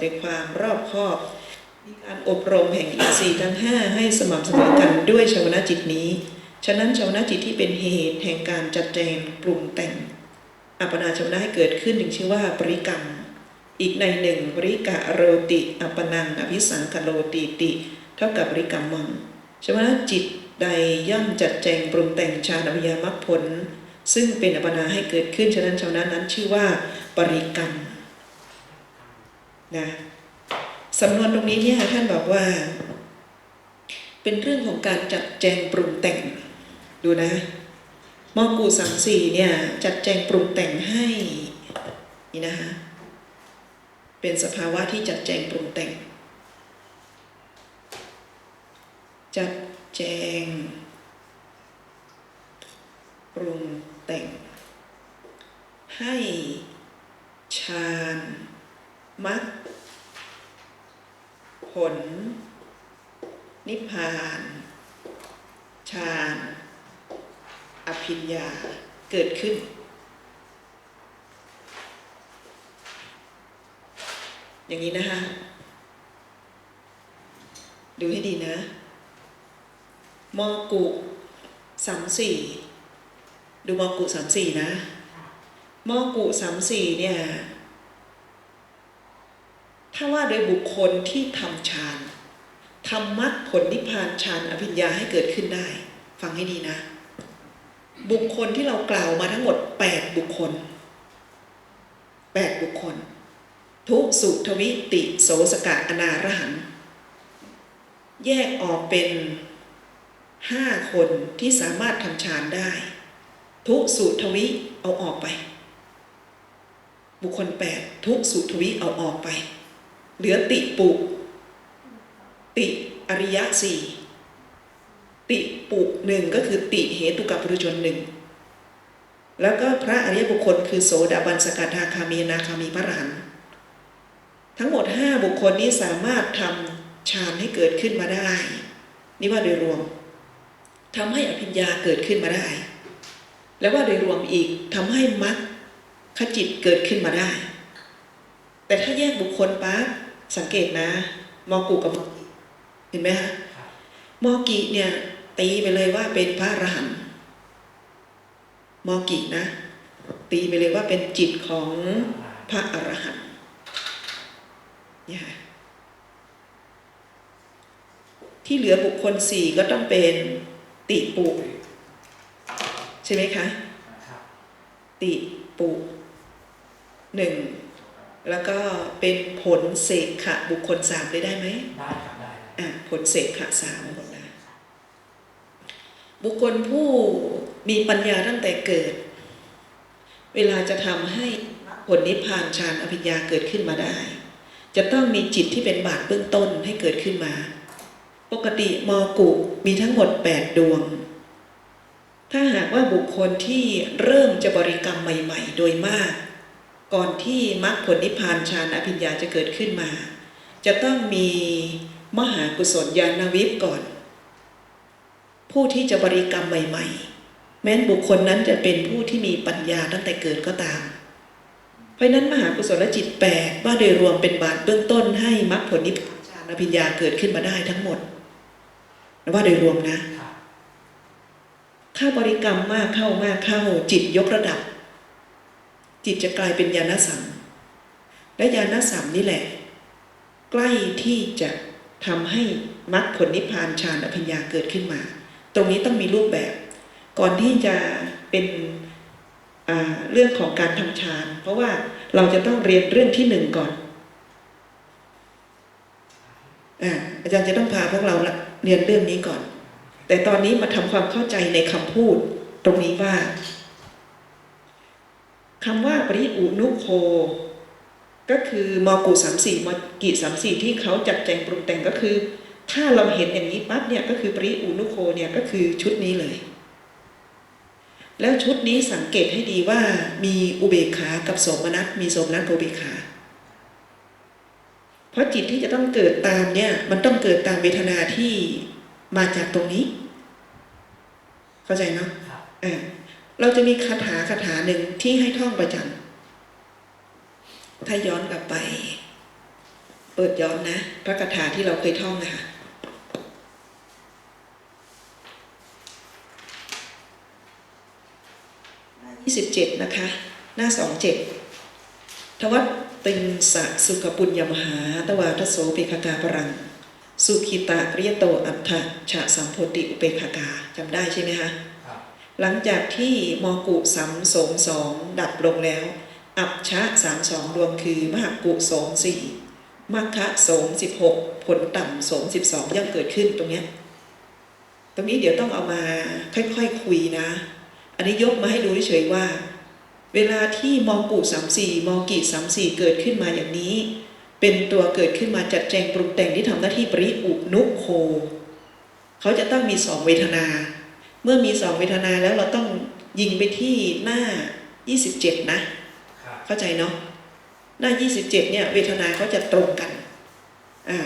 ในความรอบคอบ มีการอบรมแห่งอินทรีย์ทั้งห้าให้สม่ำเสมอกันด้วยชาวนาจิตนี้ ฉะนั้นชาวนาจิตที่เป็นเหตุแห่งการจัดแจงปรุงแต่ง อัปนาชาวนาให้เกิดขึ้นถึงชื่อว่าปริกรรม อีกในหนึ่งปริกะโรติ อัปนังอภิสังกโรติติ เท่ากับปริกรรมมังชาวนาจิตใดย่อมจัดแจงปรุงแต่งฌานอภิญญามรรคผล ซึ่งเป็นอัปนาให้เกิดขึ้นฉะนั้นชาวนานั้นชื่อว่าปริกรรม นะสำนวนตรงนี้เนี่ยท่านบอกว่า เป็นเรื่องของการจัดแจงปรุงแต่ง ดูนะมอกูสามสี่เนี่ย จัดแจงปรุงแต่งให้นี่นะคะเป็นสภาวะที่จัดแจงปรุงแต่ง จัดแจง ปรุงแต่ง ให้ฌาน มรรคผล นิพพานฌานอภิญญาเกิดขึ้น อย่างนี้นะคะ ดูให้ดีนะมอกุสามสี่ดูมอกุสามสี่นะมอกุสามสี่เนี่ย ถ้าว่าโดยบุคคลที่ทำฌานทำมรรคผลนิพพานฌานอภิญญาให้เกิดขึ้นได้ ฟังให้ดีนะ บุคคลที่เรากล่าวมาทั้งหมด 8 บุคคล 8 บุคคล ทุสุทวิติโสสกะอนาระหัน แยกออกเป็น 5 คนที่สามารถทำฌานได้ ทุสุทวิเอาออกไป บุคคล 8 ทุสุทวิเอาออกไป เหลือติปุติอริยะสี่ติปุหนึ่งก็คือติเหตุกับปุถุชนหนึ่งแล้วก็พระอริยบุคคลคือโสดาบันสกทาคามีนาคามีพระอรหันต์ทั้งหมดห้าบุคคลนี้สามารถทำฌานให้เกิดขึ้นมาได้ นี่ว่าโดยรวมทำให้อภิญญาเกิดขึ้นมาได้ แล้วว่าโดยรวมอีกทำให้มรรคขจิตเกิดขึ้นมาได้ แต่ถ้าแยกบุคคลปั๊บ สังเกตนะมอกูกับมอกิเห็นไหมคะมอกิเนี่ยตีไปเลยว่าเป็นพระอรหันต์มอกินะ ตีไปเลยว่าเป็นจิตของพระอรหันต์เนี่ยค่ะที่เหลือบุคคลสี่ก็ต้องเป็นติปุใช่ไหมคะ ติปุหนึ่ง แล้วก็เป็นผลเสกขะบุคคลสามเลยได้ไหมได้ครับได้อะผลเสกขะสามหมดนะบุคคลผู้มีปัญญาตั้งแต่เกิด เวลาจะทำให้ผลนิพพานฌานอภิญญาเกิดขึ้นมาได้ จะต้องมีจิตที่เป็นบาทเบื้องต้นให้เกิดขึ้นมา ปกติมอกุมีทั้งหมด 8 ดวง ถ้าหากว่าบุคคลที่เริ่มจะบริกรรมใหม่ ๆ โดยมาก ก่อนที่มรรคผลนิพพานฌานอภิญญาจะเกิดขึ้นมา จะต้องมีมหากุศลญาณวิปก่อน ผู้ที่จะบริกรรมใหม่ ๆ แม้นบุคคลนั้นจะเป็นผู้ที่มีปัญญาตั้งแต่เกิดก็ตาม เพราะฉะนั้นมหากุศลจิตแปดว่าโดยรวมเป็นบาทเบื้องต้นให้มรรคผลนิพพานฌานอภิญญาเกิดขึ้นมาได้ทั้งหมดว่าโดยรวมนะครับถ้าบริกรรมมากเข้ามากเข้าจิตยกระดับ จิตจะกลายเป็นญาณสัมและญาณสัมนี่แหละ ใกล้ที่จะทำให้มรรคผลนิพพานฌานอภิญญาเกิดขึ้นมา ตรงนี้ต้องมีรูปแบบ ก่อนที่จะเป็นเรื่องของการทำฌาน เพราะว่าเราจะต้องเรียนเรื่องที่หนึ่งก่อนอาอาจารย์จะต้องพาพวกเราเรียนเรื่องนี้ก่อน แต่ตอนนี้มาทำความเข้าใจในคำพูดตรงนี้ว่า คำว่าปริอุนุโค ก็คือมอกูสามสี่มอกิสามสี่ที่เขาจัดแจงปรุงแต่งก็คือ ถ้าเราเห็นอย่างนี้ปั๊บเนี่ยก็คือปริอุนุโคเนี่ยก็คือชุดนี้เลย แล้วชุดนี้สังเกตให้ดีว่ามีอุเบกขากับโสมนัสมีโสมนัสกับอุเบกขาเพราะจิตที่จะต้องเกิดตามเนี่ยมันต้องเกิดตามเวทนาที่มาจากตรงนี้ เข้าใจเนาะครับเออ เราจะมีคาถาคาถาหนึ่งที่ให้ท่องประจำถ้าย้อนกลับไป เปิดย้อนนะ พระคาถาที่เราเคยท่องนะคะหน้า27นะคะ หน้า27ทวัตติงสะสุขปุญญมหาตวาทโสเปคกาปรัง สุขิตะเรียโตอัฏฐะฉะสัมโพติอุเปคกาจำได้ใช่ไหมคะ หลังจากที่มอกุสัมสงสองดับลงแล้ว อับชะสามสองรวมคือมหกุสงสี่มัคคะสงสิบหกผลต่ำสงสิบสองย่อมเกิดขึ้นตรงเนี้ยตรงนี้เดี๋ยวต้องเอามาค่อยๆคคุยนะ อันนี้ยกมาให้ดูเฉยๆว่า เวลาที่มอกุสามสี่มอกิสามสี่เกิดขึ้นมาอย่างนี้ เป็นตัวเกิดขึ้นมาจัดแจงปรุงแต่งที่ทำหน้าที่ปริอุนุโค เขาจะต้องมีสองเวทนา เมื่อมีสองเวทนาแล้วเราต้องยิงไปที่หน้า 27 นะครับเข้าใจเนาะหน้า 27 เนี่ย เวทนาเขาจะตรงกันอ่า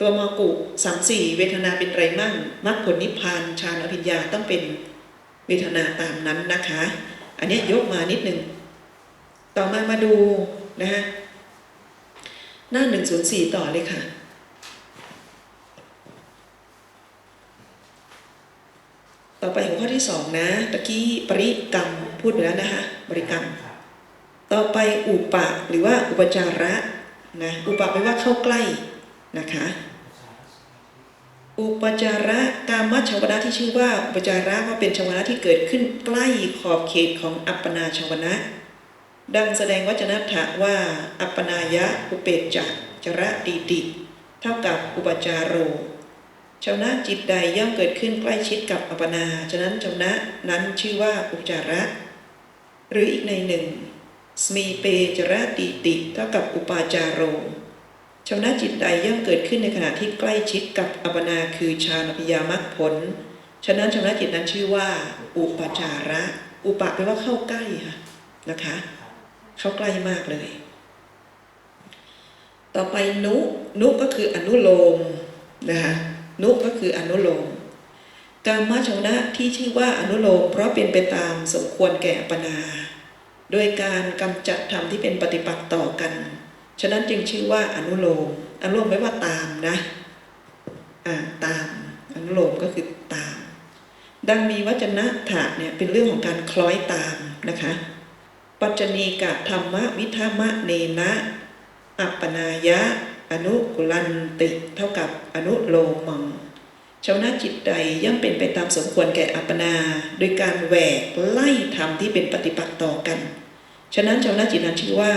ตัวมอกุสามสี่เวทนาเป็นไรมั่งมรรคผลนิพพานฌานอภิญญาต้องเป็นเวทนาตามนั้นนะคะ อันเนี้ยยกมานิดนึงต่อมามาดูนะฮะหน้า 104 ต่อเลยค่ะ ต่อไปหัวข้อที่สองนะตะกี้ปริกรรมพูดไปแล้วนะคะบริกรรม ต่อไปอุปะหรือว่าอุปจาระนะอุปะแปลว่าเข้าใกล้นะคะอุปจาระกามชาวนะที่ชื่อว่าอุปจาระว่าเป็นชาวนะที่เกิดขึ้นใกล้ขอบเขตของอัปปนาชาวนะ ดังแสดงวจนะถะว่า อัปปนายะอุเปจจะจระดีติ เท่ากับอุปจารโร ชาวนะจิตใดย่อมเกิดขึ้นใกล้ชิดกับอัปนา ฉะนั้นชาวนะนั้นชื่อว่าอุจาระ หรืออีกในหนึ่ง สมีเปจระดีติเท่ากับอุปาจารโรชาวนะจิตใดย่อมเกิดขึ้นในขณะที่ใกล้ชิดกับอัปนาคือฌานพยามรรคผล ฉะนั้นชาวนะจิตนั้นชื่อว่า อุปาจาระ อุปะแปลว่าเข้าใกล้ค่ะนะคะ เข้าใกล้มากเลย ต่อไปนุนุก็คืออนุโลมนะคะ นุก็คืออนุโลมกามชาวนะที่ชื่อว่าอนุโลมเพราะเป็นไปตามสมควรแก่อปนาโดยการกำจัดธรรมที่เป็นปฏิปักษ์ต่อกัน ฉะนั้นจึงชื่อว่าอนุโลมอนุโลมไม่ว่าตามนะอ่าตามอนุโลมก็คือตาม ดังมีวจนะถะเนี่ยเป็นเรื่องของการคล้อยตามนะคะ ปัจจณีกะธรรมวิธามะเนนะ อัปปนายะ อนุกุลันติเท่ากับอนุโลมังชาวนาจิตใดย่อมเป็นไปตามสมควรแก่อัปปนา โดยการแหวกไล่ธรรมที่เป็นปฏิปักษ์ต่อกัน ฉะนั้นชาวนาจิตนั้นชื่อว่า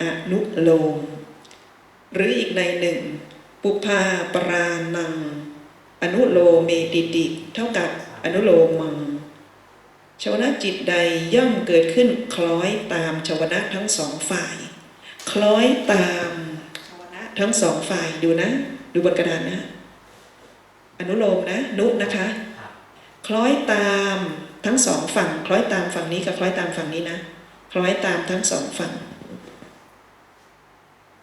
อนุโลม หรืออีกในหนึ่ง ปุพาปรานัง อนุโลเมติติ เท่ากับอนุโลมังชาวนะจิตใดย่อมเกิดขึ้นคล้อยตามชาวนะทั้งสองฝ่าย คล้อยตาม ทั้งสองฝ่ายดูนะ ดูบนกระดานนะ อนุโลมนะ นุนะคะครับคล้อยตามทั้งสองฝั่ง คล้อยตามฝั่งนี้กับคล้อยตามฝั่งนี้นะ คล้อยตามทั้งสองฝั่ง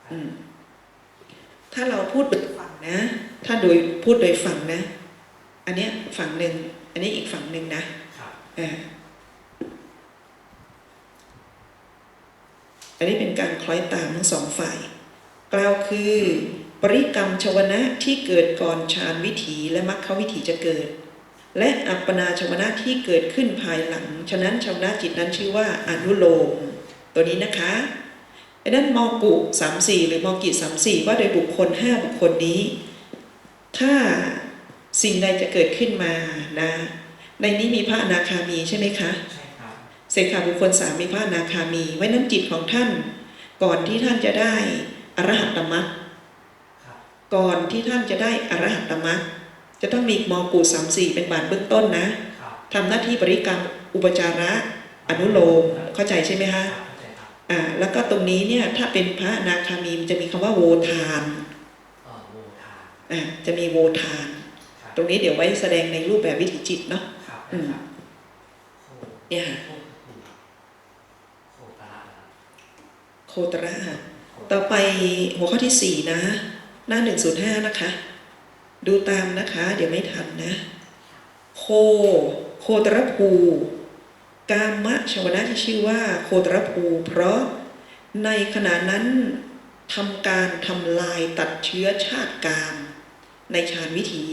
อืมถ้าเราพูดโดยฝั่งนะ ถ้าโดยพูดโดยฝั่งนะ อันเนี้ยฝั่งหนึ่ง อันนี้อีกฝั่งหนึ่งนะครับเอออันนี้เป็นการคล้อยตามทั้งสองฝ่าย กล่าวคือปริกรรมชวนะที่เกิดก่อนฌานวิถีและมรรควิถีจะเกิด และอัปปนาชวนะที่เกิดขึ้นภายหลัง ฉะนั้นชวนะจิตนั้นชื่อว่าอนุโลม ตัวนี้นะคะไอ้นั่นมอกุสามสี่หรือมอกิสามสี่ว่าโดยบุคคลห้าบุคคลนี้ ถ้าสิ่งใดจะเกิดขึ้นมานะ ในนี้มีพระอนาคามีใช่ไหมคะใช่ครับเสกขาบุคคลสามมีพระอนาคามีไว้นั้นจิตของท่าน ก่อนที่ท่านจะได้ อรหัตตมรรคครับก่อนที่ท่านจะได้อรหัตตมรรคจะต้องมีมอกูสามสี่เป็นบาทเบื้องต้นนะครับทำหน้าที่บริกรรมอุปจาระอนุโลมเข้าใจใช่ไหมครัคะบเข้าใจครับอ่าแล้วก็ตรงนี้เนี่ยถ้าเป็นพระอนาคามีมันจะมีคำว่าโวทานเอ่อโวทานอ่าจะมีโวทานครับตรงนี้เดี๋ยวไว้แสดงในรูปแบบวิถีจิตเนาะครับอืมครับโคเนี่ยค่ะโคคือโคตระนะครับโคตระค่ะโค ต่อไปหัวข้อที่สี่นะ หน้าหนึ่งศูนย์ห้านะคะ ดูตามนะคะ เดี๋ยวไม่ทันนะ โค โคตรภูกามะชวนะที่ชื่อว่าโคตรภูเพราะในขณะนั้นทำการทำลายตัดเชื้อชาติกาม ในฌานวิถี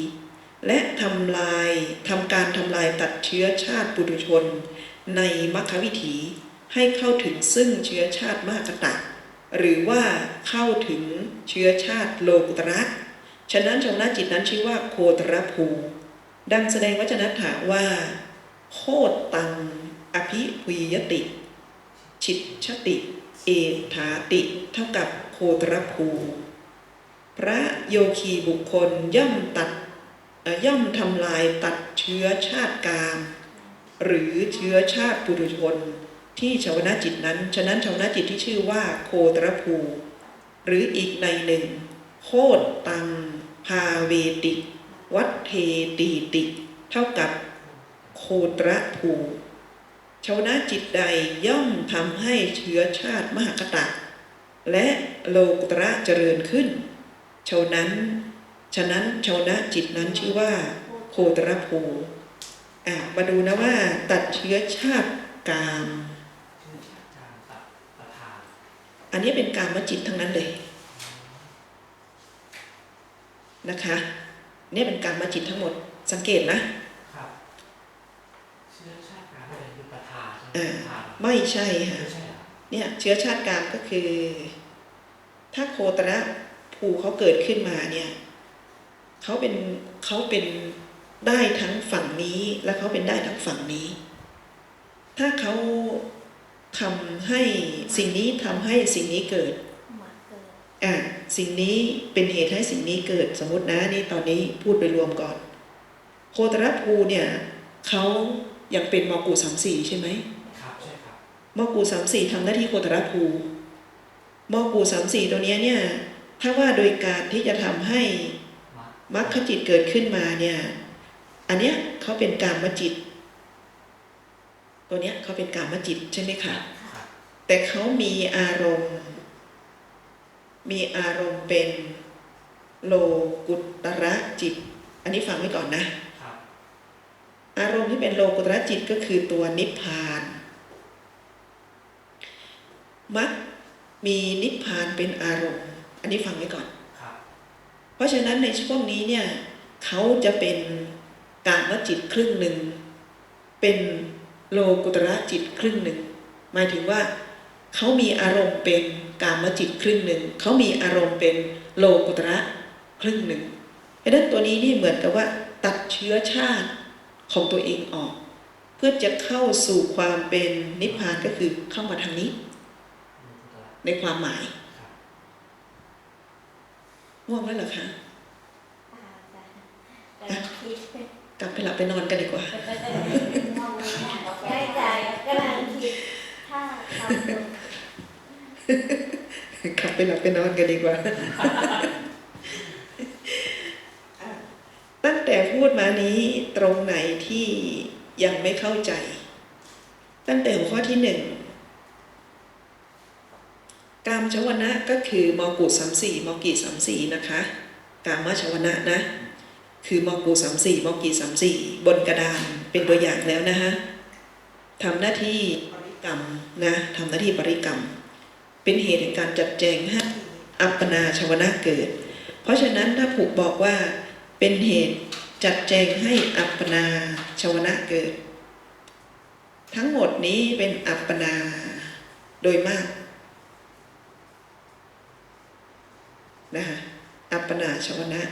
และทำลายทำการทำลายตัดเชื้อชาติปุถุชน ในมรรควิถีให้เข้าถึงซึ่งเชื้อชาติมากตะ หรือว่าเข้าถึงเชื้อชาติโลกุตระฉะนั้นชาวนาจิตนั้นชื่อว่าโคตรภูดังแสดงวจนะถาว่า โคตตัง อภิปุยติ ชิตชติ เอถาติ เท่ากับโคตรภู พระโยคีบุคคลย่อมตัดย่อมทำลายตัดเชื้อชาติกาม หรือเชื้อชาติปุถุชน ที่ชาวนาจิตนั้น ฉะนั้นชาวนาจิตที่ชื่อว่าโคตรภู หรืออีกในหนึ่ง โคตตังพาเวติ วัดเทตีติ เท่ากับโคตรภูชาวนาจิตใดย่อมทำให้เชื้อชาติมหากตะ และโลกุตระเจริญขึ้นชาวนั้น ฉะนั้นชาวนะจิตนั้นชื่อว่า โคตรภูอะมาดูนะว่า ตัดเชื้อชาติกาม ชื่อชาติการตัดประธาน อันนี้เป็นกามจิตทั้งนั้นเลยนะคะเนี่ยเป็นกามจิตทั้งหมดสังเกตนะครับเชื้อชาติการอะไรคือประธานใช่ไหมอ่าประธานไม่ใช่ค่ะไม่ใช่เหรอเนี่ยเชื้อชาติกามก็คือ ถ้าโคตรภูเขาเกิดขึ้นมาเนี่ยเขาเป็นเขาเป็นได้ทั้งฝั่งนี้ และเขาเป็นได้ทั้งฝั่งนี้ ถ้าเขา ทำให้สิ่งนี้ทำให้สิ่งนี้เกิดหมาเกิดอะสิ่งนี้เป็นเหตุให้สิ่งนี้เกิดสมมตินะนี่ตอนนี้พูดไปรวมก่อน โคตรภูเนี่ยเขายังเป็นมอกูสามสี่ใช่ไหมครับใช่ครับมอกูสามสี่ทำหน้าที่โคตรภูมอกูสามสี่ตัวเนี้ยเนี่ยถ้าว่าโดยการที่จะทำให้มัดมรรคจิตเกิดขึ้นมาเนี่ย อันเนี้ยเขาเป็นกามจิต ตัวเนี้ยเขาเป็นกามจิตใช่ไหมคะครับแต่เขามีอารมณ์ มีอารมณ์เป็นโลกุตระจิต อันนี้ฟังไว้ก่อนนะครับอารมณ์ที่เป็นโลกุตระจิตก็คือตัวนิพพานมักมีนิพพานเป็นอารมณ์ อันนี้ฟังไว้ก่อนครับเพราะฉะนั้นในช่วงนี้เนี่ยเขาจะเป็นกามจิตครึ่งหนึ่งเป็น โลกุตระจิตครึ่งหนึ่ง หมายถึงว่าเขามีอารมณ์เป็นกามจิตครึ่งหนึ่งเขามีอารมณ์เป็นโลกุตระครึ่งหนึ่งเพราะฉะนั้นตัวนี้นี่เหมือนกับว่า ตัดเชื้อชาติของตัวเองออก เพื่อจะเข้าสู่ความเป็นนิพพานก็คือเข้ามาทางนี้ดูตัวละในความหมายครับง่วงแล้วเหรอคะตาจะ กำลังคิดกลับไปหลับไปนอนกันดีกว่ามองได้ใจกำลังคิดถ้าทำถูกกลับไปหลับไปนอนกันดีกว่า ตั้งแต่พูดมานี้ตรงไหนที่ยังไม่เข้าใจ ตั้งแต่หัวข้อที่หนึ่งกามชวนะก็คือมอกุสามสี่มอกีสามสี่นะคะ กามชวนะนะ คือมอกูสามสี่มอกีสามสี่บนกระดานเป็นตัวอย่างแล้วนะฮะทำหน้าที่ปริกรรมนะทำหน้าที่ปริกรรม เป็นเหตุแห่งการจัดแจงให้อัปปนาชวนะเกิด เพราะฉะนั้นถ้าผูกบอกว่าเป็นเหตุจัดแจงให้อัปปนาชวนะเกิด ทั้งหมดนี้เป็นอัปปนาโดยมากนะคะอัปปนาชวนะ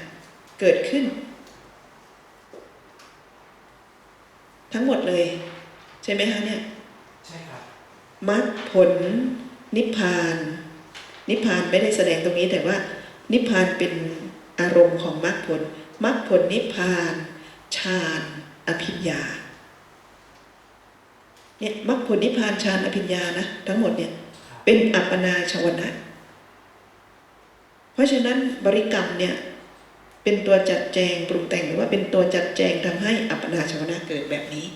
เกิดขึ้น ทั้งหมดเลย ใช่ไหมคะเนี่ย ใช่ครับมรรคผลนิพพาน นิพพานไม่ได้แสดงตรงนี้แต่ว่า นิพพานเป็นอารมณ์ของมรรคผลมรรคผลนิพพานฌานอภิญญาเนี่ยมรรคผลนิพพานฌานอภิญญานะทั้งหมดเนี่ยครับเป็นอัปปนาชวนะ เพราะฉะนั้นบริกรรมเนี่ย เป็นตัวจัดแจงปรุงแต่งหรือว่าเป็นตัวจัดแจงทำให้อัปปนาชวนะเกิดแบบนี้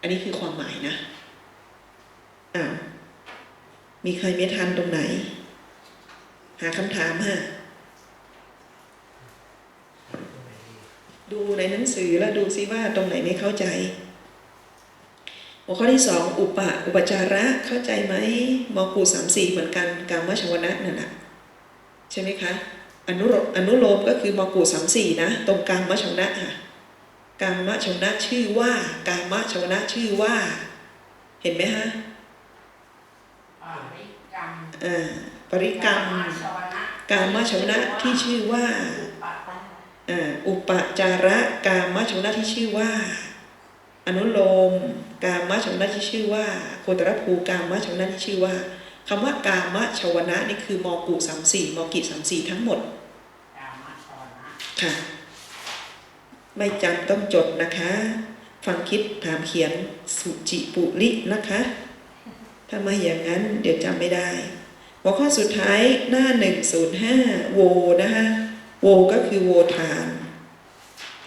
อันนี้คือความหมายนะอ้าวมีใครไม่ทันตรงไหน หาคำถามฮะดูในหนังสือแล้วดูซิว่าตรงไหนไม่เข้าใจ หัวข้อที่สองอุปะอุปจาระเข้าใจไหมมอกูสามสี่เหมือนกันกามวชวนะนั่นแหะใช่ไหมคะ อนุโลมอนุโลมก็คือมกุสามสี่นะ ตรงกลางมะชวนะค่ะกลางมะชวนะชื่อว่ากามะชวนะชื่อว่า เห็นไหมฮะอ่าริกรรมอ่าปริกรรมชวนะกามะชวนะที่ชื่อว่าปะปะอ่าอุปจาระกามชวนะที่ชื่อว่า อนุโลม กามชวนะที่ชื่อว่าโคตรภูกามชวนะที่ชื่อว่าคำว่ากามชวนะนี่คือมอกุสามสี่มอกิสามสี่ทั้งหมดกามชวนะ ค่ะ ไม่จำต้องจดนะคะ ฟังคิดถามเขียนสุจิปุรินะคะ ถ้าไม่อย่างนั้นเดี๋ยวจำไม่ได้ หัวข้อสุดท้ายหน้า 105 โวนะคะโวก็คือโวทาน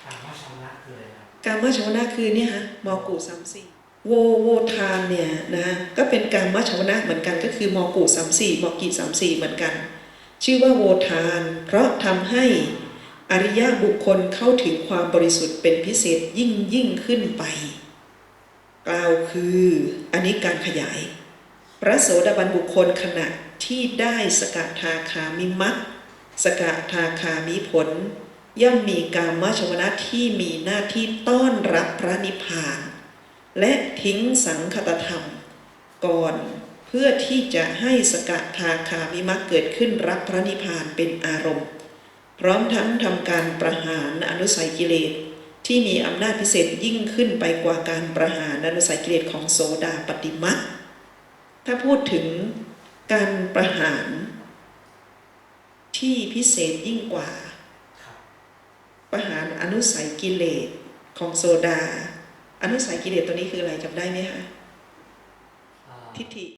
ถามว่าชำระคืออะไรครับการมชวนะคือเนี่ยฮะมอกูสามสี่โวโวทานเนี่ยนะก็เป็นการมชวนะเหมือนกันก็คือมอกูสามสี่มอกีสามสี่เหมือนกัน ชื่อว่าโวทาน เพราะทำให้ อริยบุคคลเข้าถึงความบริสุทธิ์เป็นพิเศษยิ่งยิ่งขึ้นไป กล่าวคืออันนี้การขยาย พระโสดาบันบุคคลขณะที่ได้สกทาคามิมัคสกทาคามิผล ย่อมมีกามชวนะที่มีหน้าที่ต้อนรับพระนิพพาน และทิ้งสังคตธรรม ก่อนเพื่อที่จะให้สกทาคามิมักเกิดขึ้นรับพระนิพพานเป็นอารมณ์ พร้อมทั้งทำการประหารอนุสัยกิเลสที่มีอำนาจพิเศษยิ่งขึ้นไปกว่าการประหารอนุสัยกิเลสของโสดาปฏิมักถ้าพูดถึงการประหารที่พิเศษยิ่งกว่าครับประหารอนุสัยกิเลสของโซดา อนุสัยกิเลสตัวนี้คืออะไรจำได้ไหมคะอ่าทิฏฐิ